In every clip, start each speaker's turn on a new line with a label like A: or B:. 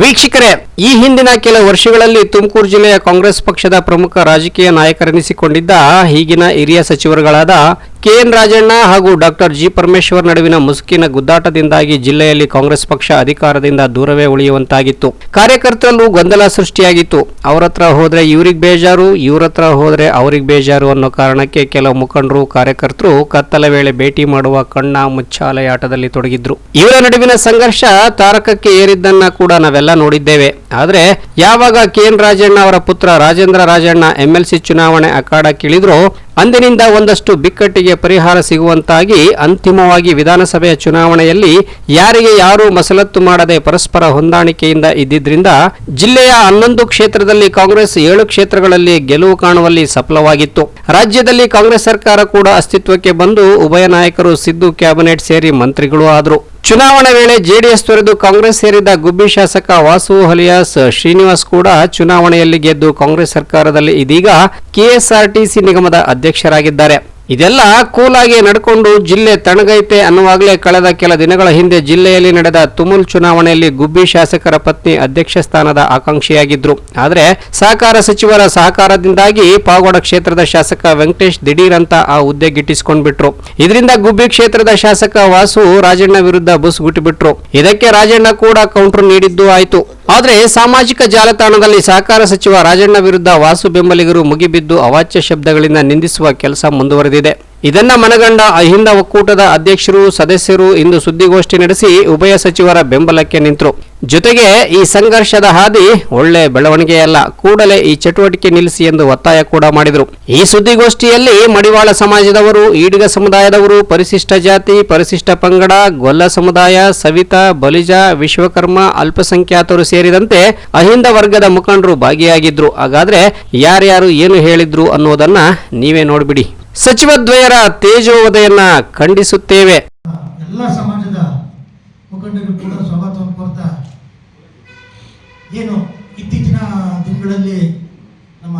A: ವೀಕ್ಷಕರೇ ಈ ಹಿಂದಿನ ಕೆಲ ವರ್ಷಗಳಲ್ಲಿ ತುಮಕೂರು ಜಿಲ್ಲೆಯ ಕಾಂಗ್ರೆಸ್ ಪಕ್ಷದ ಪ್ರಮುಖ ರಾಜಕೀಯ ನಾಯಕರೆನಿಸಿಕೊಂಡಿದ್ದ ಈಗಿನ ಹಿರಿಯ ಸಚಿವರುಗಳಾದ ಕೆಎನ್ ರಾಜಣ್ಣ ಹಾಗೂ ಡಾಕ್ಟರ್ ಜಿ. ಪರಮೇಶ್ವರ್ ನಡುವಿನ ಮುಸುಕಿನ ಗುದ್ದಾಟದಿಂದಾಗಿ ಜಿಲ್ಲೆಯಲ್ಲಿ ಕಾಂಗ್ರೆಸ್ ಪಕ್ಷ ಅಧಿಕಾರದಿಂದ ದೂರವೇ ಉಳಿಯುವಂತಾಗಿತ್ತು. ಕಾರ್ಯಕರ್ತರಲ್ಲೂ ಗೊಂದಲ ಸೃಷ್ಟಿಯಾಗಿತ್ತು. ಅವರತ್ರ ಹೋದ್ರೆ ಇವ್ರಿಗೆ ಬೇಜಾರು, ಇವರತ್ರ ಹೋದ್ರೆ ಅವ್ರಿಗೆ ಬೇಜಾರು ಅನ್ನೋ ಕಾರಣಕ್ಕೆ ಕೆಲವು ಮುಖಂಡರು, ಕಾರ್ಯಕರ್ತರು ಕತ್ತಲ ವೇಳೆ ಭೇಟಿ ಮಾಡುವ ಕಣ್ಣ ಮುಚ್ಚಾಲೆಯಾಟದಲ್ಲಿ ತೊಡಗಿದ್ರು. ಇವರ ನಡುವಿನ ಸಂಘರ್ಷ ತಾರಕಕ್ಕೆ ಏರಿದ್ದನ್ನ ಕೂಡ ನಾವೆಲ್ಲ ನೋಡಿದ್ದೇವೆ. ಆದ್ರೆ ಯಾವಾಗ ಕೆ ಎನ್ ರಾಜಣ್ಣ ಅವರ ಪುತ್ರ ರಾಜೇಂದ್ರ ರಾಜಣ್ಣ ಎಂಎಲ್ಸಿ ಚುನಾವಣೆ ಅಖಾಡಕ್ಕಿಳಿದ್ರೋ ಅಂದಿನಿಂದ ಒಂದಷ್ಟು ಬಿಕ್ಕಟ್ಟಿಗೆ ಪರಿಹಾರ ಸಿಗುವಂತಾಗಿ ಅಂತಿಮವಾಗಿ ವಿಧಾನಸಭೆಯ ಚುನಾವಣೆಯಲ್ಲಿ ಯಾರಿಗೆ ಯಾರೂ ಮಸಲತ್ತು ಮಾಡದೆ ಪರಸ್ಪರ ಹೊಂದಾಣಿಕೆಯಿಂದ ಇದ್ದಿದ್ರಿಂದ ಜಿಲ್ಲೆಯ ಹನ್ನೊಂದು ಕ್ಷೇತ್ರದಲ್ಲಿ ಕಾಂಗ್ರೆಸ್ ಏಳು ಕ್ಷೇತ್ರಗಳಲ್ಲಿ ಗೆಲುವು ಕಾಣುವಲ್ಲಿ ಸಫಲವಾಗಿತ್ತು. ರಾಜ್ಯದಲ್ಲಿ ಕಾಂಗ್ರೆಸ್ ಸರ್ಕಾರ ಕೂಡ ಅಸ್ತಿತ್ವಕ್ಕೆ ಬಂದು ಉಭಯ ನಾಯಕರು ಸಿದ್ದು ಕ್ಯಾಬಿನೆಟ್ ಸೇರಿ ಮಂತ್ರಿಗಳು ಆದರು. ಚುನಾವಣೆ ವೇಳೆ ಜೆಡಿಎಸ್ ತೊರೆದು ಕಾಂಗ್ರೆಸ್ ಸೇರಿದ ಗುಬ್ಬಿ ಶಾಸಕ ವಾಸು ಹಲಿಯಾಸ್ ಶ್ರೀನಿವಾಸ್ ಕೂಡ ಚುನಾವಣೆಯಲ್ಲಿ ಗೆದ್ದು ಕಾಂಗ್ರೆಸ್ ಸರ್ಕಾರದಲ್ಲಿ ಇದೀಗ ಕೆಎಸ್ಆರ್ಟಿಸಿ ನಿಗಮದ ಅಧ್ಯಕ್ಷರಾಗಿದ್ದಾರೆ. ಇದೆಲ್ಲ ಕೂಲಾಗಿ ನಡ್ಕೊಂಡು ಜಿಲ್ಲೆ ತಣಗೈತೆ ಅನ್ನುವಾಗಲೇ ಕಳೆದ ಕೆಲ ದಿನಗಳ ಹಿಂದೆ ಜಿಲ್ಲೆಯಲ್ಲಿ ನಡೆದ ತುಮುಲ್ ಚುನಾವಣೆಯಲ್ಲಿ ಗುಬ್ಬಿ ಶಾಸಕರ ಪತ್ನಿ ಅಧ್ಯಕ್ಷ ಸ್ಥಾನದ ಆಕಾಂಕ್ಷಿಯಾಗಿದ್ರು. ಆದರೆ ಸಹಕಾರ ಸಚಿವರ ಸಹಕಾರದಿಂದಾಗಿ ಪಾಗೋಡ ಕ್ಷೇತ್ರದ ಶಾಸಕ ವೆಂಕಟೇಶ್ ದಿಢೀರಂತ ಆ ಹುದ್ದೆ ಗಿಟ್ಟಿಸಿಕೊಂಡ್ಬಿಟ್ರು. ಇದರಿಂದ ಗುಬ್ಬಿ ಕ್ಷೇತ್ರದ ಶಾಸಕ ವಾಸು ರಾಜಣ್ಣ ವಿರುದ್ಧ ಬಸ್ ಗುಟ್ಟಿಬಿಟ್ರು. ಇದಕ್ಕೆ ರಾಜಣ್ಣ ಕೂಡ ಕೌಂಟರ್ ನೀಡಿದ್ದು ಆಯಿತು. ಆದರೆ ಸಾಮಾಜಿಕ ಜಾಲತಾಣದಲ್ಲಿ ಸಹಕಾರ ಸಚಿವ ರಾಜಣ್ಣ ವಿರುದ್ಧ ವಾಸು ಬೆಂಬಲಿಗರು ಮುಗಿಬಿದ್ದು ಅವಾಚ್ಯ ಶಬ್ದಗಳಿಂದ ನಿಂದಿಸುವ ಕೆಲಸ ಮುಂದುವರೆದಿದೆ. ಇದನ್ನ ಮನಗಂಡ ಅಹಿಂದ ಒಕ್ಕೂಟದ ಅಧ್ಯಕ್ಷರು, ಸದಸ್ಯರು ಇಂದು ಸುದ್ದಿಗೋಷ್ಠಿ ನಡೆಸಿ ಉಭಯ ಸಚಿವರ ಬೆಂಬಲಕ್ಕೆ ನಿಂತರು. ಜೊತೆಗೆ ಈ ಸಂಘರ್ಷದ ಹಾದಿ ಒಳ್ಳೆ ಬೆಳವಣಿಗೆಯಲ್ಲ, ಕೂಡಲೇ ಈ ಚಟುವಟಿಕೆ ನಿಲ್ಲಿಸಿ ಎಂದು ಒತ್ತಾಯ ಕೂಡ ಮಾಡಿದರು. ಈ ಸುದ್ದಿಗೋಷ್ಠಿಯಲ್ಲಿ ಮಡಿವಾಳ ಸಮಾಜದವರು, ಈಡಿಗ ಸಮುದಾಯದವರು, ಪರಿಶಿಷ್ಟ ಜಾತಿ, ಪರಿಶಿಷ್ಟ ಪಂಗಡ, ಗೊಲ್ಲ ಸಮುದಾಯ, ಸವಿತಾ, ಬಲಿಜ, ವಿಶ್ವಕರ್ಮ, ಅಲ್ಪಸಂಖ್ಯಾತರು ಸೇರಿದಂತೆ ಅಹಿಂದ ವರ್ಗದ ಮುಖಂಡರು ಭಾಗಿಯಾಗಿದ್ರು. ಹಾಗಾದ್ರೆ ಯಾರ್ಯಾರು ಏನು ಹೇಳಿದ್ರು ಅನ್ನೋದನ್ನ ನೀವೇ ನೋಡ್ಬಿಡಿ. ಸಚಿವದ್ವಯರ ತೇಜೋವಧೆಯನ್ನ ಖಂಡಿಸುತ್ತೇವೆ.
B: ಎಲ್ಲ ಸಮಾಜದ ಮುಖಂಡರು ಕೂಡ ಸ್ವಾಗತವನ್ನು ಕೋರ್ತಾ ಏನು ಇತ್ತೀಚಿನ ದಿನಗಳಲ್ಲಿ ನಮ್ಮ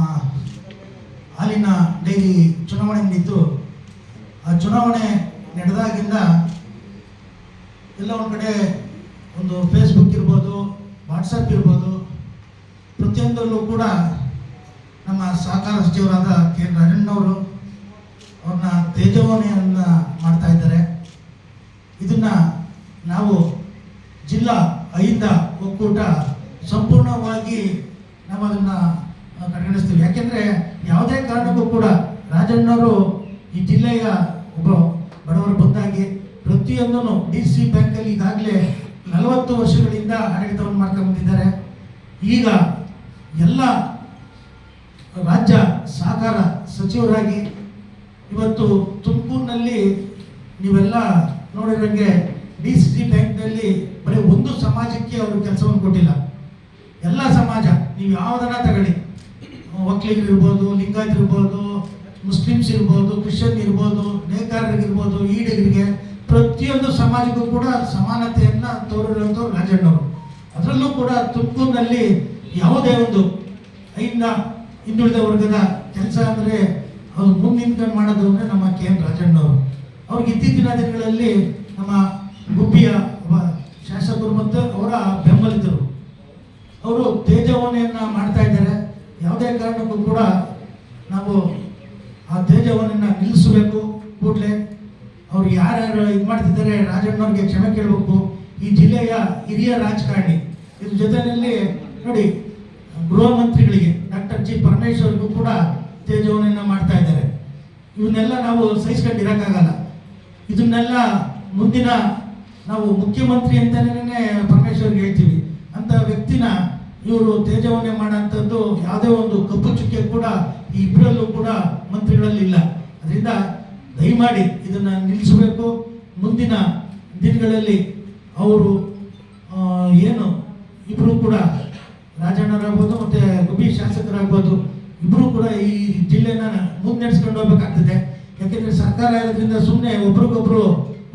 B: ಹಾಲಿನ ಡೈರಿ ಚುನಾವಣೆ ನಡೆಯಿತು ಆ ಚುನಾವಣೆ ನಡೆದಾಗಿಂದ ಎಲ್ಲ ಒಂದು ಕಡೆ ಒಂದು ಫೇಸ್ಬುಕ್ ಇರ್ಬೋದು ವಾಟ್ಸಪ್ ಇರ್ಬೋದು, ಪ್ರತಿಯೊಂದರಲ್ಲೂ ಕೂಡ ನಮ್ಮ ಸಹಕಾರ ಸಚಿವರಾದ ಕೆ ಎನ್ ರಾಜಣ್ಣವರು ಅವ್ರನ್ನ ತೇಜೋವನೆಯನ್ನ ಮಾಡ್ತಾ ಇದ್ದಾರೆ. ಇದನ್ನ ನಾವು ಜಿಲ್ಲಾ ಅಹಿಂದ ಒಕ್ಕೂಟ ಸಂಪೂರ್ಣವಾಗಿ ನಾವು ಅದನ್ನ ಕಡೆಗಣಿಸ್ತೀವಿ. ಯಾಕೆಂದ್ರೆ ಯಾವುದೇ ಕಾರಣಕ್ಕೂ ಕೂಡ ರಾಜಣ್ಣವರು ಈ ಜಿಲ್ಲೆಯ ಒಬ್ಬ ಬಡವರು ಬಂದಾಗಿ ಪ್ರತಿಯೊಂದನ್ನು ಡಿ ಸಿ ಬ್ಯಾಂಕಲ್ಲಿ ಈಗಾಗಲೇ ನಲವತ್ತು ವರ್ಷಗಳಿಂದ ಆಡಳಿತವನ್ನು ಮಾಡ್ಕೊಂಡು ಬಂದಿದ್ದಾರೆ ಈಗ ಎಲ್ಲ ರಾಜ್ಯ ಸಹಕಾರ ಸಚಿವರಾಗಿ ಇವತ್ತು ತುಮಕೂರಿನಲ್ಲಿ ನೀವೆಲ್ಲ ನೋಡಿರಂಗೆ ಡಿ ಸಿ ಸಿ ಬ್ಯಾಂಕ್ನಲ್ಲಿ ಬರೀ ಒಂದು ಸಮಾಜಕ್ಕೆ ಅವರು ಕೆಲಸವನ್ನು ಕೊಟ್ಟಿಲ್ಲ. ಎಲ್ಲ ಸಮಾಜ, ನೀವು ಯಾವುದನ್ನ ತಗೊಳ್ಳಿ. ಒಕ್ಕಲಿಗರು ಇರ್ಬೋದು, ಲಿಂಗಾಯತರು ಇರ್ಬೋದು, ಮುಸ್ಲಿಮ್ಸ್ ಇರ್ಬೋದು, ಕ್ರಿಶ್ಚಿಯನ್ ಇರ್ಬೋದು ನೇಕಾರರಿಗಿರ್ಬೋದು ಈಡಿಗರಿಗೆ ಪ್ರತಿಯೊಂದು ಸಮಾಜಕ್ಕೂ ಕೂಡ ಸಮಾನತೆಯನ್ನ ತೋರಿರುವಂಥವ್ರು ರಾಜಣ್ಣವರು. ಅದರಲ್ಲೂ ಕೂಡ ತುಮಕೂರಿನಲ್ಲಿ ಯಾವುದೇ ಒಂದು ಐನ ಹಿಂದುಳಿದ ವರ್ಗದ ಕೆಲಸ ಅಂದರೆ ಅವ್ರು ಮುಂದೆ ನಿಂತ್ಕೊಂಡು ಮಾಡೋದು ಅಂದರೆ ನಮ್ಮ ಕೆ ಎನ್ ರಾಜಣ್ಣವರು. ಅವ್ರಿಗೆ ಇತ್ತೀಚಿನ ದಿನಗಳಲ್ಲಿ ನಮ್ಮ ಗುಬ್ಬಿಯ ಶಾಸಕರು ಮತ್ತು ಅವರ ಬೆಂಬಲಿತರು. ಅವರು ತೇಜವನೆಯನ್ನ ಮಾಡ್ತಾ ಇದ್ದಾರೆ. ಯಾವುದೇ ಕಾರಣಕ್ಕೂ ಕೂಡ ನಾವು ಆ ತೇಜವನನ್ನ ನಿಲ್ಲಿಸಬೇಕು. ಕೂಡಲೇ ಅವ್ರು ಯಾರ್ಯಾರು ಇದು ಮಾಡ್ತಿದ್ದಾರೆ, ರಾಜಣ್ಣವ್ರಿಗೆ ಕ್ಷಮೆ ಕೇಳಬೇಕು. ಈ ಜಿಲ್ಲೆಯ ಹಿರಿಯ ರಾಜಕಾರಣಿ, ಇದ್ರ ಜೊತೆಯಲ್ಲಿ ನೋಡಿ ಗೃಹ ಮಂತ್ರಿಗಳಿಗೆ ಡಾಕ್ಟರ್ ಜಿ. ಪರಮೇಶ್ವರ್ಗೂ ಕೂಡ ತೇಜವನೆಯನ್ನ ಮಾಡ್ತಾ ಇದ್ದಾರೆ. ಇವನ್ನೆಲ್ಲ ನಾವು ಸಹಿಸ್ಕೊಂಡಿರಕ್ಕಾಗಲ್ಲ. ಇದನ್ನೆಲ್ಲ ಮುಂದಿನ ನಾವು ಮುಖ್ಯಮಂತ್ರಿ ಅಂತಲೇ ಪರಮೇಶ್ವರ್ಗೆ ಹೇಳ್ತೀವಿ. ಅಂತ ವ್ಯಕ್ತಿನ ಇವರು ತೇಜವನ್ನೇ ಮಾಡೋಂಥದ್ದು ಯಾವುದೇ ಒಂದು ಕಪ್ಪು ಚುಕ್ಕೆ ಕೂಡ ಈ ಇಬ್ಬರಲ್ಲೂ ಕೂಡ ಮಂತ್ರಿಗಳಲ್ಲಿಲ್ಲ ಅದರಿಂದ ದಯಮಾಡಿ ಇದನ್ನ ನಿಲ್ಲಿಸಬೇಕು. ಮುಂದಿನ ದಿನಗಳಲ್ಲಿ ಅವರು ಏನು ಇಬ್ಬರು ಕೂಡ ರಾಜಣ್ಣರಾಗ್ಬೋದು ಮತ್ತೆ ಗುಬಿ ಶಾಸಕರಾಗ್ಬೋದು ಇಬ್ಬರು ಕೂಡ ಈ ಜಿಲ್ಲೆನ ಮುನ್ನಡೆಸ್ಕೊಂಡು ಹೋಗ್ಬೇಕಾಗ್ತದೆ. ಯಾಕೆಂದ್ರೆ ಸರ್ಕಾರ ಇರೋದ್ರಿಂದ ಸುಮ್ಮನೆ ಒಬ್ರಿಗೊಬ್ರು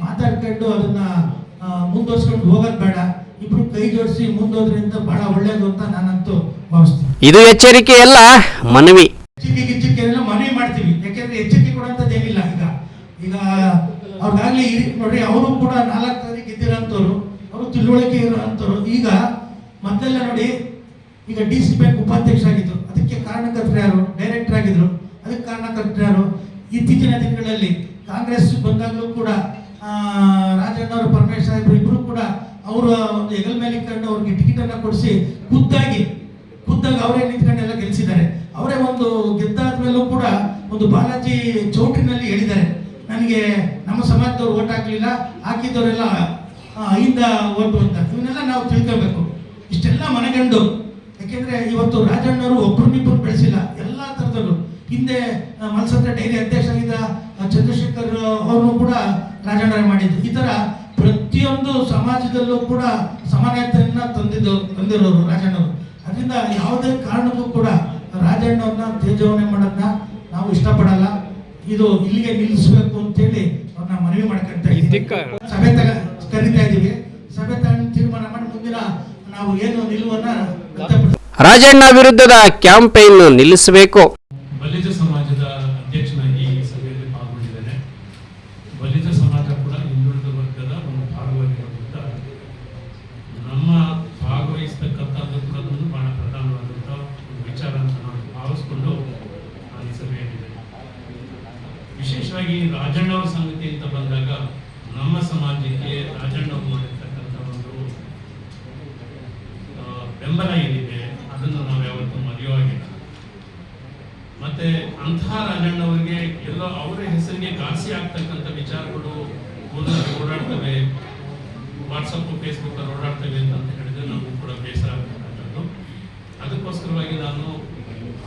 B: ಮಾತಾಡ್ಕೊಂಡು ಅದನ್ನ ಮುಂದುವರ್ಸ್ಕೊಂಡು ಹೋಗೋದು ಬೇಡ. ಇಬ್ರು ಕೈ ಜೋಡಿಸಿ ಮುಂದೋದ್ರಿಂದ ಬಹಳ ಒಳ್ಳೇದು ಅಂತ ನಾನಂತೂ ಭಾವಿಸ್ತೀನಿ.
A: ಇದು ಎಚ್ಚರಿಕೆಯಲ್ಲ ಮನವಿ.
B: ಎಚ್ಚರಿಕೆ ಗಿಚ್ಚರಿಕೆ ಎಲ್ಲ ಮನವಿ ಮಾಡ್ತೀವಿ. ಯಾಕೆಂದ್ರೆ ಎಚ್ಚರಿಕೆ ಕೊಡುವಂಥದ್ದು ಏನಿಲ್ಲ ಈಗ. ಈಗ ಅವ್ರಿಗಾಗ್ಲಿ ನೋಡ್ರಿ ಅವರು ಕೂಡ ನಾಲ್ಕು ತಾರೀಕು ಇದ್ದಿರೋಂಥವ್ರು ಅವರು ತಿಳುವಳಿಕೆ ಇರೋಂಥವ್ರು. ಈಗ ಮತ್ತೆಲ್ಲ ನೋಡಿ ಈಗ ಡಿ ಸಿ ಬ್ಯಾಂಕ್ ಉಪಾಧ್ಯಕ್ಷ ಆಗಿದ್ರು ಅದಕ್ಕೆ ಕಾರಣಕರ್ತರು ಯಾರು? ಡೈರೆಕ್ಟರ್ ಆಗಿದ್ರು. ಅದಕ್ಕೆ ಕಾರಣಕರ್ತರು ಯಾರು? ಇತ್ತೀಚಿನ ದಿನಗಳಲ್ಲಿ ಕಾಂಗ್ರೆಸ್ ಬಂದಾಗಲೂ ಕೂಡ ರಾಜಣ್ಣವರು ಪರಮೇಶ್ ಸಾಹೇಬ್ರು ಇಬ್ರು ಕೂಡ ಅವರ ಒಂದು ಹೆಗಲ್ ಮೇಲೆ ಕಂಡು ಅವ್ರಿಗೆ ಟಿಕೆಟ್ ಅನ್ನ ಕೊಡಿಸಿ ಖುದ್ದಾಗಿ ಖುದ್ದಾಗಿ ಅವರೇ ನಿಂತ್ಕೊಂಡು ಎಲ್ಲ ಗೆಲ್ಸಿದ್ದಾರೆ. ಅವರೇ ಒಂದು ಗೆದ್ದಾದ್ಮೇಲೂ ಕೂಡ ಒಂದು ಬಾಲಾಜಿ ಚೌಟ್ರಿನಲ್ಲಿ ಹೇಳಿದ್ದಾರೆ. ನನಗೆ ನಮ್ಮ ಸಮಾಜದವ್ರು ಓಟ್ ಹಾಕಲಿಲ್ಲ ಹಾಕಿದವರೆಲ್ಲ ಅಹಿಂದ ಓಟು ಅಂತ. ಇವನ್ನೆಲ್ಲ ನಾವು ತಿಳ್ಕೋಬೇಕು ಇಷ್ಟೆಲ್ಲ ಮನೆಗಂಡು ಯಾಕೆಂದ್ರೆ ಇವತ್ತು ರಾಜಣ್ಣರು ಒಬ್ಬರನ್ನಿಬ್ಬರು ಬೆಳೆಸಿಲ್ಲ ಎಲ್ಲ ಥರದಲ್ಲೂ. ಹಿಂದೆ ಮಲ್ಸತ್ತಾ ಮಲ್ಸಂದ್ರ ಡೈರಿ ಅಧ್ಯಕ್ಷ ಆಗಿದ್ದ ಚಂದ್ರಶೇಖರ್ ಅವ್ರನ್ನು ಕೂಡ ರಾಜಣ್ಣರೇ ಮಾಡಿದ್ದು ಈ ತರ ಪ್ರತಿಯೊಂದು ಸಮಾಜದಲ್ಲೂ ಕೂಡ ಸಮಾನತೆಯನ್ನ ತಂದಿದ್ದು ತಂದಿರೋರು ರಾಜಣ್ಣವರು ಅದರಿಂದ ಯಾವುದೇ ಕಾರಣಕ್ಕೂ ಕೂಡ ರಾಜಣ್ಣವ್ರನ್ನ ತೇಜವನೆ ಮಾಡೋದನ್ನ ನಾವು ಇಷ್ಟಪಡಲ್ಲ. ಇದು ಇಲ್ಲಿಗೆ ನಿಲ್ಲಿಸಬೇಕು ಅಂತೇಳಿ ಅವ್ರನ್ನ ಮನವಿ ಮಾಡ್ಕೊಂತ. ಸಭೆ ತಗ ಕರಿತಾ ಇದ್ದೀವಿ. ಸಭೆ ತಗೊಂಡು ತೀರ್ಮಾನ ಮಾಡಿ ಮುಂದಿನ ನಾವು ಏನು ನಿಲುವನ್ನ ವ್ಯಕ್ತಪಡಿಸ್ತೀವಿ
A: ರಾಜಣ್ಣ ವಿರುದ್ಧದ ಕ್ಯಾಂಪೇನ್ ನಿಲ್ಲಿಸಬೇಕು.
C: ಬಲಿಜ ಸಮಾಜದ ಅಧ್ಯಕ್ಷನಾಗಿ ಈ ಸಭೆಯಲ್ಲಿ ಪಾಲ್ಗೊಂಡಿದ್ದೇನೆ. ಬಲಿಜ ಸಮಾಜ ಕೂಡ ಹಿಂದುಳಿದ ವರ್ಗದ ಒಂದು ಭಾಗವಾಗಿರೋದ್ರಿಂದ ನಮ್ಮ ಭಾಗವಹಿಸ್ತಕ್ಕಂಥದ್ದು ಬಹಳ ಪ್ರಧಾನವಾದಂಥ ಒಂದು ವಿಚಾರ ಅಂತ ನಾನು ಭಾವಿಸ್ಕೊಂಡು ನಾನು ಈ ಸಭೆಯಲ್ಲಿದ್ದೇನೆ ವಿಶೇಷವಾಗಿ ರಾಜಣ್ಣವ್ರ ಸಂಗತಿ ಅಂತ ಬಂದಾಗ ನಮ್ಮ ಸಮಾಜಕ್ಕೆ ರಾಜಣ್ಣ ಮಾಡಿರ್ತಕ್ಕಂಥ ಒಂದು ಬೆಂಬಲ ಏನಿದೆ ಅದನ್ನು ನಾವು ಯಾವತ್ತೂ ಮರೆಯುವಾಗಿಲ್ಲ ಮತ್ತೆ ಅಂತಹ ರಾಜಣ್ಣವರಿಗೆ ಎಲ್ಲ ಅವರ ಹೆಸರಿಗೆ ಘಾಸಿ ಆಗ್ತಕ್ಕಂಥ ವಿಚಾರಗಳು ಮುಂದೆ ಓಡಾಡ್ತವೆ. ವಾಟ್ಸಪ್ ಫೇಸ್ಬುಕ್ ಅಲ್ಲಿ ಓಡಾಡ್ತವೆ ಅಂತ ಹೇಳಿದ್ರೆ ನಮಗೂ ಕೂಡ ಬೇಸರ ಆಗ್ತಕ್ಕಂಥದ್ದು ಅದಕ್ಕೋಸ್ಕರವಾಗಿ ನಾನು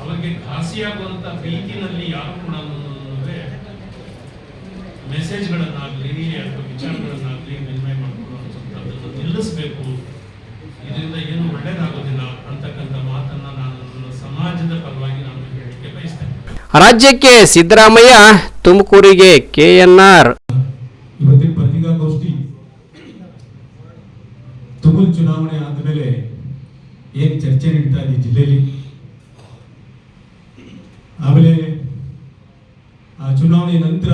C: ಅವರಿಗೆ ಘಾಸಿಯಾಗುವಂಥ ರೀತಿಯಲ್ಲಿ ಯಾರು ಕೂಡ ಮೆಸೇಜ್ಗಳನ್ನಾಗ್ಲಿ ಅಥವಾ ವಿಚಾರಗಳನ್ನಾಗ್ಲಿ ವಿನಿಮಯ ಮಾಡ್ಕೊಳ್ಳುವಂಥದ್ದನ್ನು ನಿಲ್ಲಿಸಬೇಕು ಇದರಿಂದ ಏನು ಒಳ್ಳೇದಾಗೋದಿಲ್ಲ ಅಂತಕ್ಕಂಥ ಮಾತನ್ನ ನಾನು ನನ್ನ ಸಮಾಜದ ಪರವಾಗಿ ನಾನು ಹೇಳಿಕೆ ಬಯಸ್ತೇನೆ
A: ರಾಜ್ಯಕ್ಕೆ ಸಿದ್ದರಾಮಯ್ಯ, ತುಮಕೂರಿಗೆ ಕೆಎನ್ಆರ್
D: ಪತ್ರಿಕಾಗೋಷ್ಠಿ ತುಮೂಲ್ ಚುನಾವಣೆ ಆದಮೇಲೆ ಏನ್ ಚರ್ಚೆ ನಡೀತಾ ಇದೆ ಜಿಲ್ಲೆಯಲ್ಲಿ? ಆಮೇಲೆ ಆ ಚುನಾವಣೆ ನಂತರ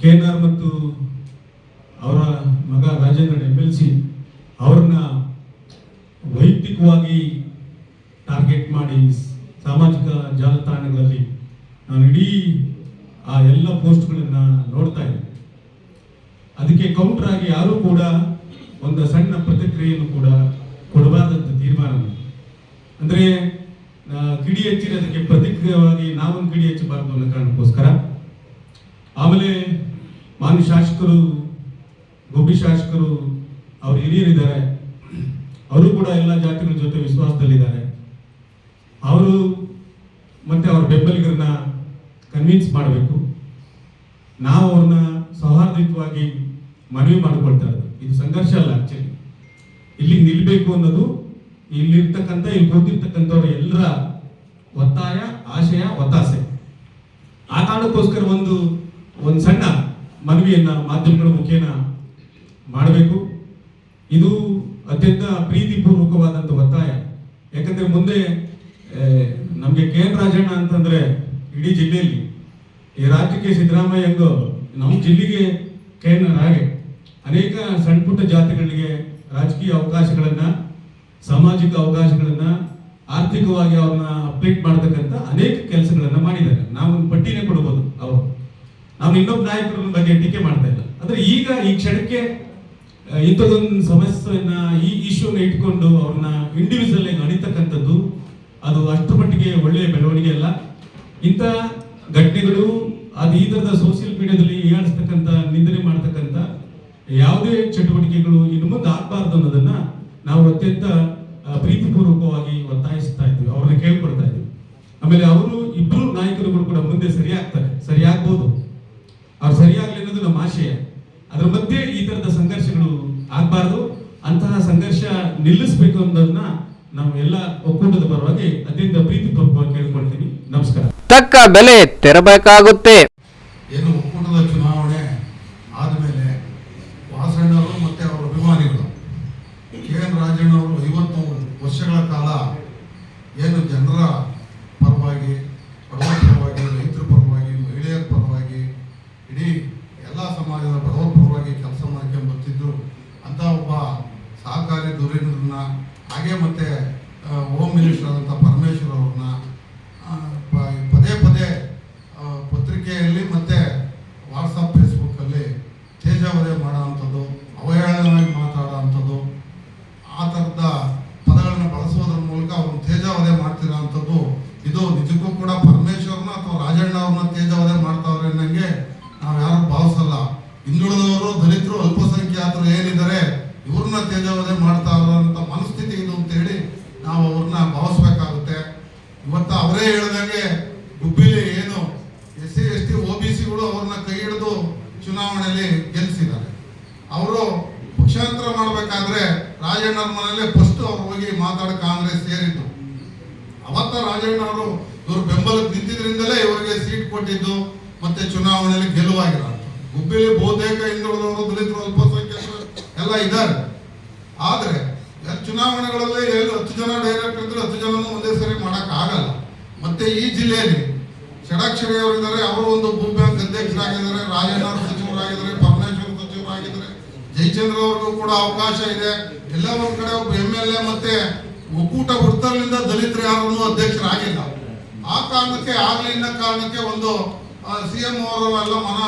D: ಕೆ ಎನ್ ಆರ್ ಮತ್ತು ಅವರ ಮಗ ರಾಜೇಂದ್ರ ಎಂ ಎಲ್ ಸಿ ಅವ್ರನ್ನ ವೈಯಕ್ತಿಕವಾಗಿ ಟಾರ್ಗೆಟ್ ಮಾಡಿ ಸಾಮಾಜಿಕ ಜಾಲತಾಣಗಳಲ್ಲಿ ನಾನು ಇಡೀ ಆ ಎಲ್ಲ ಪೋಸ್ಟ್ಗಳನ್ನು ನೋಡ್ತಾ ಇದ್ದೆ. ಅದಕ್ಕೆ ಕೌಂಟರ್ ಆಗಿ ಯಾರೂ ಕೂಡ ಒಂದು ಸಣ್ಣ ಪ್ರತಿಕ್ರಿಯೆಯನ್ನು ಕೂಡ ಕೊಡಬಾರದಂತ ತೀರ್ಮಾನ ಅಂದರೆ ಅಂದ್ರೆ ಹೆಚ್ಚಿನ ಅದಕ್ಕೆ ಪ್ರತಿಕ್ರಿಯವಾಗಿ ನಾವೊಂದು ಕಿಡಿ ಹೆಚ್ಚಬಾರದು ಅನ್ನೋ ಕಾರಣಕ್ಕೋಸ್ಕರ, ಆಮೇಲೆ ಮಾನ್ಯ ಶಾಸಕರು ಗೋಬಿ ಶಾಸಕರು, ಅವರು ಹಿರಿಯರಿದ್ದಾರೆ. ಅವರು ಕೂಡ ಎಲ್ಲ ಜಾತಿಗಳ ಜೊತೆ ವಿಶ್ವಾಸದಲ್ಲಿದ್ದಾರೆ. ಅವರು ಮತ್ತೆ ಅವ್ರ ಬೆಂಬಲಿಗರನ್ನ ಕನ್ವಿನ್ಸ್ ಮಾಡಬೇಕು. ನಾವು ಅವ್ರನ್ನ ಸೌಹಾರ್ದಯುತವಾಗಿ ಮನವಿ ಮಾಡಿಕೊಳ್ತಾ ಇರೋದು. ಇದು ಸಂಘರ್ಷ ಅಲ್ಲ ಆಕ್ಚುಲಿ ಇಲ್ಲಿ ನಿಲ್ಲಬೇಕು ಅನ್ನೋದು ಇಲ್ಲಿರ್ತಕ್ಕಂಥ ಇಲ್ಲಿ ಕೂತಿರ್ತಕ್ಕಂಥವ್ರ ಎಲ್ಲರ ಒತ್ತಾಯ, ಆಶಯ, ಒತ್ತಾಸೆ. ಆ ಕಾರಣಕ್ಕೋಸ್ಕರ ಒಂದು ಒಂದು ಸಣ್ಣ ಮನವಿಯನ್ನು ಮಾಧ್ಯಮಗಳ ಮುಖೇನ ಮಾಡಬೇಕು. ಇದು ಅತ್ಯಂತ ಪ್ರೀತಿಪೂರ್ವಕವಾದಂಥ ಒತ್ತಾಯ. ಯಾಕಂದರೆ ಮುಂದೆ ನಮಗೆ ಕೆ ಎನ್ ರಾಜಣ್ಣ ಅಂತಂದ್ರೆ ಇಡೀ ಜಿಲ್ಲೆಯಲ್ಲಿ ಈ ರಾಜ್ಯಕ್ಕೆ ಸಿದ್ದರಾಮಯ್ಯ ಹೆಂಗೋ ನಮ್ಮ ಜಿಲ್ಲೆಗೆ ಕೇಂದ್ರ ಅನೇಕ ಸಣ್ಣ ಪುಟ್ಟ ಜಾತಿಗಳಿಗೆ ರಾಜಕೀಯ ಅವಕಾಶಗಳನ್ನ, ಸಾಮಾಜಿಕ ಅವಕಾಶಗಳನ್ನ, ಆರ್ಥಿಕವಾಗಿ ಅವ್ರನ್ನ ಅಪ್ಡೇಟ್ ಮಾಡ್ತಕ್ಕಂಥ ಅನೇಕ ಕೆಲಸಗಳನ್ನು ಮಾಡಿದ್ದಾರೆ. ನಾವು ಪಟ್ಟಿನೇ ಕೊಡ್ಬೋದು ಅವರು. ನಾವು ಇನ್ನೊಬ್ಬ ನಾಯಕರ ಬಗ್ಗೆ ಟೀಕೆ ಮಾಡ್ತಾ ಇಲ್ಲ. ಆದರೆ ಈಗ ಈ ಕ್ಷಣಕ್ಕೆ ಇಂಥದೊಂದು ಇಂಥದ್ದೊಂದು ಸಮಸ್ಯೆಯನ್ನ, ಈ ಇಶ್ಯೂನ ಇಟ್ಕೊಂಡು ಅವ್ರನ್ನ ಇಂಡಿವಿಜುವಲ್ ಆಗಿ ಅಣಿತಕ್ಕಂಥದ್ದು ಅದು ಅಷ್ಟು ಮಟ್ಟಿಗೆ ಒಳ್ಳೆಯ ಬೆಳವಣಿಗೆ ಅಲ್ಲ. ಇಂಥ ಘಟನೆಗಳು ಅದು ಈ ಥರದ ಸೋಷಿಯಲ್ ಮೀಡಿಯಾದಲ್ಲಿ ಹೀಯಾಳಿಸ್ತಕ್ಕಂಥ ನಿಂದನೆ ಮಾಡ್ತಕ್ಕಂಥ ಯಾವುದೇ ಚಟುವಟಿಕೆಗಳು ಇನ್ನು ಮುಂದೆ ಆಗಬಾರ್ದು ಅನ್ನೋದನ್ನ ನಾವು ಅತ್ಯಂತ ಪ್ರೀತಿಪೂರ್ವಕವಾಗಿ ಒತ್ತಾಯಿಸ್ತಾ ಇದ್ವಿ. ಅವ್ರನ್ನ ಕೇಳ್ಕೊಳ್ತಾ ಇದ್ವಿ. ಆಮೇಲೆ ಅವರು ಇಬ್ರು ನಾಯಕರುಗಳು ಕೂಡ ಮುಂದೆ ಸರಿಯಾಗ್ತಾರೆ. ಸರಿಯಾಗ್ಬೋದು. ಅವ್ರು ಸರಿಯಾಗಲಿ ಅನ್ನೋದು ನಮ್ಮ ಆಶಯ. ಅದ್ರ ಮಧ್ಯೆ ಈ ತರದ ಸಂಘರ್ಷಗಳು ಆಗಬಾರ್ದು. ಅಂತಹ ಸಂಘರ್ಷ ನಿಲ್ಲಿಸಬೇಕು ಅನ್ನೋದನ್ನ ನಾವು ಎಲ್ಲ ಒಕ್ಕೂಟದ ಪರವಾಗಿ ಅತ್ಯಂತ ಪ್ರೀತಿಪೂರ್ವಕವಾಗಿ ಕೇಳ್ಕೊಳ್ತೀನಿ ನಮಸ್ಕಾರ.
A: ತಕ್ಕ ಬೆಲೆ ತೆರಬೇಕಾಗುತ್ತೆ.
E: ಏನು ಒಕ್ಕೂಟದ ಚುನಾವಣೆ ಆದಮೇಲೆ ವಾಸಣ್ಣವರು ಮತ್ತೆ ಅವರ ಅಭಿಮಾನಿಗಳು ಕೆ ಎನ್ ರಾಜಣ್ಣವರು ಐವತ್ತು ವರ್ಷಗಳ ಕಾಲ ಏನು ಜನರ ಪರವಾಗಿ ಬಡವರ ಪರವಾಗಿ ರೈತರ ಪರವಾಗಿ ಮಹಿಳೆಯರ ಪರವಾಗಿ ಇಡೀ ಎಲ್ಲ ಸಮಾಜದ ಬಡವರ ಪರವಾಗಿ ಕೆಲಸ ಮಾಡ್ಕೊಂಡು ಬರ್ತಿದ್ರು. ಅಂತ ಒಬ್ಬ ಸಹಕಾರಿ ದುರ್ಯ ಹಾಗೆ ಮತ್ತೆ ಆ, ಹೋಮ್ ಮಿನಿಸ್ಟರ್ ಆದಂಥ ಪರಮೇಶ್ವರ್ ಅವ್ರನ್ನ ಆ, ಪ- ಪದೇ ಪದೇ ಆ, ಪತ್ರಿಕೆಯಲ್ಲಿ ಮತ್ತೆ ವಾಟ್ಸಪ್ ಫೇಸ್ಬುಕ್ಕಲ್ಲಿ ತೇಜಾವಧೆ ಮಾಡೋ ಅಂಥದ್ದು ಅವಹೇಳನವಾಗಿ ಮಾತಾಡೋ ಅಂಥದ್ದು ಆ ಥರದ ಪದಗಳನ್ನ ಬಳಸೋದ್ರ ಮೂಲಕ ಅವ್ರನ್ನ ತೇಜಾವಧೆ ಮಾಡ್ತಿರೋ ಅಂಥದ್ದು ಇದು ನಿಜಕ್ಕೂ ಕೂಡ ಪರಮೇಶ್ವರ್ನ ಅಥವಾ ರಾಜಣ್ಣ ಅವ್ರನ್ನ ತೇಜಾವಧೆ ಮಾಡ್ತಾವ್ರೆ ಅನ್ನಂಗೆ ನಾವು ಯಾರು ಭಾವಿಸಲ್ಲ ಹಿಂದುಳಿದವರು ದಲಿತರು ಅಲ್ಪಸಂಖ್ಯಾತರು ಏನಿದ್ದಾರೆ ಇವ್ರನ್ನ ತೇಜಾವಧೆ ಮಾಡ್ತಾವ್ರ ಅಂತ ಮನಸ್ಥಿತಿ ಇದು ಅಂತೇಳಿ ನಾವು ಅವ್ರನ್ನ ಭಾವಿಸ್ಬೇಕಾಗುತ್ತೆ ಇವತ್ತು ಅವರೇ ಹೇಳ್ದಂಗೆ ಗುಬ್ಬಿಲಿ ಏನು S C S T O B ಸಿಗಳು ಅವ್ರನ್ನ ಕೈ ಹಿಡಿದು ಚುನಾವಣೆಯಲ್ಲಿ ಗೆಲ್ಲಿಸಿದ್ದಾರೆ ಅವರು ಪಕ್ಷಾಂತರ ಮಾಡಬೇಕಾದ್ರೆ ರಾಜಣ್ಣವ್ರ ಮನೇಲೆ ಫಸ್ಟ್ ಅವ್ರು ಹೋಗಿ ಮಾತಾಡ ಕಾಂಗ್ರೆಸ್ ಸೇರಿದ್ದು ಅವತ್ತ ರಾಜಣ್ಣ ಅವರು ಇವರು ಬೆಂಬಲಕ್ಕೆ ನಿಂತಿದ್ರಿಂದಲೇ ಇವರಿಗೆ ಸೀಟ್ ಕೊಟ್ಟಿದ್ದು, ಮತ್ತೆ ಚುನಾವಣೆಯಲ್ಲಿ ಗೆಲುವಾಗಿರೋ ಗುಬ್ಬಿಲಿ ಬಹುತೇಕ ಹಿಂದುಳಿದವರು ದಲಿತರು ಅಲ್ಪಸಂಖ್ಯಾತರು ಎಲ್ಲ ಇದ್ದಾರೆ. ಆದರೆ ಚುನಾವಣೆಗಳಲ್ಲಿ ಎಲ್ಲಿ ಹತ್ತು ಜನ ಡೈರೆಕ್ಟ್ ಇದ್ರೆ ಹತ್ತು ಜನನೂ ಒಂದೇ ಸರಿ ಮಾಡಕ್ ಆಗಲ್ಲ ಮತ್ತೆ ಈ ಜಿಲ್ಲೆಯಲ್ಲಿ ಷಡಾಕ್ಷರಿ ಅವರಿದ್ದಾರೆ ಅವರು ಒಂದು ಭೂ ಬ್ಯಾಂಕ್ ಅಧ್ಯಕ್ಷರಾಗಿದ್ದಾರೆ, ರಾಜಣ್ಣ ಸಚಿವರಾಗಿದ್ದಾರೆ, ಪರಮೇಶ್ವರ್ ಸಚಿವರಾಗಿದ್ದಾರೆ ಜಯಚಂದ್ರ ಅವ್ರಿಗೂ ಕೂಡ ಅವಕಾಶ ಇದೆ. ಎಲ್ಲ ಒಂದ್ ಕಡೆ ಒಬ್ಬ ಎಂ ಎಲ್ ಎ ಮತ್ತೆ ಒಕ್ಕೂಟ ಹುಡ್ತಲಿಂದ ದಲಿತರು ಯಾರನ್ನು ಅಧ್ಯಕ್ಷರಾಗಿಲ್ಲ. ಆ ಕಾರಣಕ್ಕೆ ಆಗ್ಲಿನ ಕಾರಣಕ್ಕೆ ಒಂದು ಸಿ ಎಂ ಅವರೆಲ್ಲ ಮನ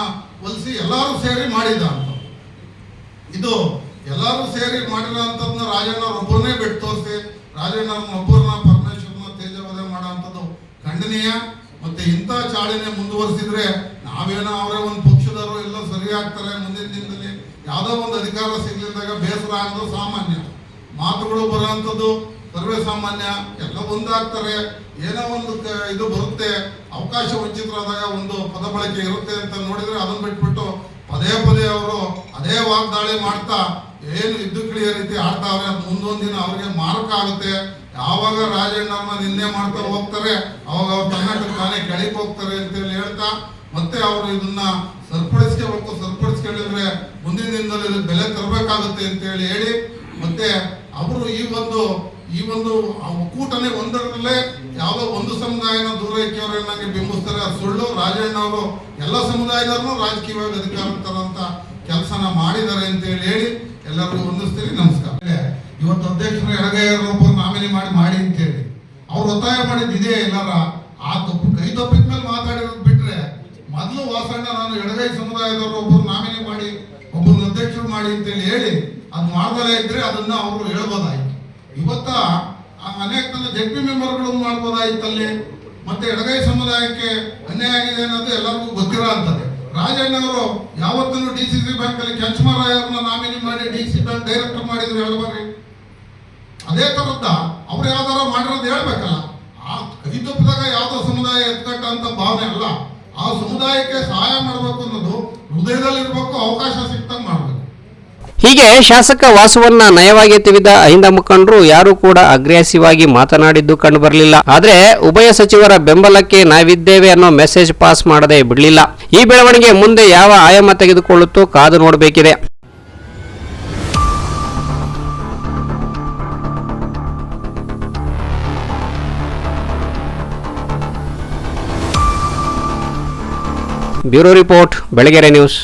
E: ಒಲಿಸಿ ಎಲ್ಲರೂ ಸೇರಿ ಮಾಡಿದ್ದ ಅಂತ ಇದು ಎಲ್ಲರೂ ಸೇರಿ ಮಾಡಿರೋ ಅಂಥದ್ದನ್ನ ರಾಜಣ್ಣ ಒಬ್ಬರನ್ನೇ ಬಿಟ್ಟು ತೋರಿಸಿ ರಾಜಣ್ಣ ಒಬ್ಬರನ್ನ ಪರಮೇಶ್ವರನ ತೇಜವಧೆ ಮಾಡೋ ಅಂಥದ್ದು ಖಂಡನೀಯ. ಮತ್ತೆ ಇಂಥ ಚಾಳಿನೇ ಮುಂದುವರಿಸಿದ್ರೆ ನಾವೇನೋ ಅವರೇ ಒಂದು ಪಕ್ಷದವರು ಎಲ್ಲ ಸರಿ ಆಗ್ತಾರೆ ಮುಂದಿನ ದಿನದಲ್ಲಿ. ಯಾವುದೋ ಒಂದು ಅಧಿಕಾರ ಸಿಗ್ಲಿದ್ದಾಗ ಬೇಸರ ಆಗೋದು ಸಾಮಾನ್ಯ. ಮಾತುಗಳು ಬರೋಂಥದ್ದು ಸರ್ವೇ ಸಾಮಾನ್ಯ ಎಲ್ಲ ಒಂದಾಗ್ತಾರೆ, ಏನೋ ಒಂದು ಇದು ಬರುತ್ತೆ, ಅವಕಾಶ ವಂಚಿತರಾದಾಗ ಒಂದು ಪದ ಬಳಕೆ ಇರುತ್ತೆ ಅಂತ ನೋಡಿದ್ರೆ ಅದನ್ನ ಬಿಟ್ಬಿಟ್ಟು ಪದೇ ಪದೇ ಅವರು ಅದೇ ವಾಗ್ದಾಳಿ ಮಾಡ್ತಾ ಏನು ಇದ್ದು ಕ್ಲಿಯರ್ ರೀತಿ ಆಡ್ತಾವ್ರೆ, ಅದು ದಿನ ಅವ್ರಿಗೆ ಮಾರಕ ಆಗುತ್ತೆ. ಯಾವಾಗ ರಾಜಣ್ಣವ್ರನ್ನ ನಿನ್ನೆ ಮಾಡ್ತಾ ಹೋಗ್ತಾರೆ, ಅವಾಗ ಅವ್ರು ಕರ್ನಾಟಕ ತಾನೇ ಕೆಳಗೆ ಹೋಗ್ತಾರೆ ಅಂತೇಳಿ ಹೇಳ್ತಾ, ಮತ್ತೆ ಅವರು ಇದನ್ನ ಸರಿಪಡಿಸ್ಕೋಬೇಕು ಸರಿಪಡಿಸ್ಕೊಂಡಿದ್ರೆ ಮುಂದಿನ ದಿನದಲ್ಲಿ ಬೆಲೆ ತರಬೇಕಾಗುತ್ತೆ ಅಂತೇಳಿ ಹೇಳಿ, ಮತ್ತೆ ಅವರು ಈ ಒಂದು ಈ ಒಂದು ಒಕ್ಕೂಟನೇ ಒಂದರಲ್ಲೇ ಯಾವುದೋ ಒಂದು ಸಮುದಾಯನ ದೂರ ಇಕ್ಕಿಯವರನ್ನಾಗಿ ನಂಗೆ ಬಿಂಬಿಸ್ತಾರೆ. ಅದು ಸುಳ್ಳು ರಾಜಣ್ಣ ಅವರು ಎಲ್ಲ ಸಮುದಾಯದವ್ರನ್ನೂ ರಾಜಕೀಯವಾಗಿ ಅಧಿಕಾರ ತರಂತ ಕೆಲಸನ ಮಾಡಿದ್ದಾರೆ ಅಂತ ಹೇಳಿ ಎಲ್ಲರಿಗೂ ವಂದಿಸ್ತೀನಿ. ನಮಸ್ಕಾರ. ಇವತ್ತು ಅಧ್ಯಕ್ಷರು ಎಡಗೈಯರೊಬ್ಬರು ನಾಮಿನಿ ಮಾಡಿ ಮಾಡಿ ಅಂತೇಳಿ ಅವ್ರು ಒತ್ತಾಯ ಮಾಡಿದ್ದು ಇದೇ ಎಲ್ಲರ. ಆ ತಪ್ಪು ಕೈ ತಪ್ಪಿದ ಮೇಲೆ ಮಾತಾಡಿರೋದು ಬಿಟ್ರೆ ಮೊದಲು ವಾಸಣ್ಣ ನಾನು ಎಡಗೈ ಸಮುದಾಯದವರು ಒಬ್ಬರು ನಾಮಿನಿ ಮಾಡಿ, ಒಬ್ಬರು ಅಧ್ಯಕ್ಷರು ಮಾಡಿ ಅಂತೇಳಿ ಹೇಳಿ. ಅದು ಮಾಡ್ದಲೇ ಇದ್ರೆ ಅದನ್ನ ಅವರು ಹೇಳ್ಬೋದಾಯ್ತು. ಇವತ್ತ ಅನೇಕ ಜಡ್ಪಿ ಮೆಂಬರ್ಗಳು ಮಾಡ್ಬೋದಾಯ್ತಲ್ಲಿ ಮತ್ತೆ ಎಡಗೈ ಸಮುದಾಯಕ್ಕೆ ಅನ್ಯಾಯ ಆಗಿದೆ ಅನ್ನೋದು ಎಲ್ಲರಿಗೂ ಗೊತ್ತಿರ ಅಂತದೆ ರಾಜಣ್ಣವರು ಯಾವತ್ತೂ ಡಿ ಸಿ ಸಿ ಬ್ಯಾಂಕ್ ಅಲ್ಲಿ ಕೆಂಚಮಾರಾಯವ್ರನ್ನ ನಾಮಿನಿ ಮಾಡಿ ಡಿ ಸಿ ಬ್ಯಾಂಕ್ ಡೈರೆಕ್ಟರ್ ಮಾಡಿದ್ರು ಹೇಳ್ಬಾರ್ರಿ ಅದೇ ತರದ್ದ ಅವ್ರು ಯಾವ್ದಾರ ಮಾಡಿರೋದು ಹೇಳ್ಬೇಕಲ್ಲ. ಆ ಕೈ ತಪ್ಪಿದಾಗ ಯಾವ್ದೋ ಸಮುದಾಯ ಎತ್ಕಟ್ಟ ಭಾವನೆ ಅಲ್ಲ. ಆ ಸಮುದಾಯಕ್ಕೆ ಸಹಾಯ ಮಾಡಬೇಕು ಅನ್ನೋದು ಹೃದಯದಲ್ಲಿರ್ಬೇಕು, ಅವಕಾಶ ಸಿಕ್ತಂಗೆ ಮಾಡ್ಬೇಕು.
A: ಹೀಗೆ ಶಾಸಕ ವಾಸುವನ್ನ ನಯವಾಗಿ ತಿವಿದ ಅಹಿಂದ ಮುಖಂಡರು ಯಾರೂ ಕೂಡ ಅಗ್ರೆಸಿವ್ ಮಾತನಾಡಿದ್ದು ಕಂಡು ಬರಲಿಲ್ಲ. ಆದರೆ ಉಭಯ ಸಚಿವರ ಬೆಂಬಲಕ್ಕೆ ನಾವಿದ್ದೇವೆ ಅನ್ನೋ ಮೆಸೇಜ್ ಪಾಸ್ ಮಾಡದೆ ಬಿಡಲಿಲ್ಲ. ಈ ಬೆಳವಣಿಗೆ ಮುಂದೆ ಯಾವ ಆಯಾಮ ತೆಗೆದುಕೊಳ್ಳುತ್ತೋ ಕಾದು ನೋಡಬೇಕಿದೆ. Bureau report, Belagere news.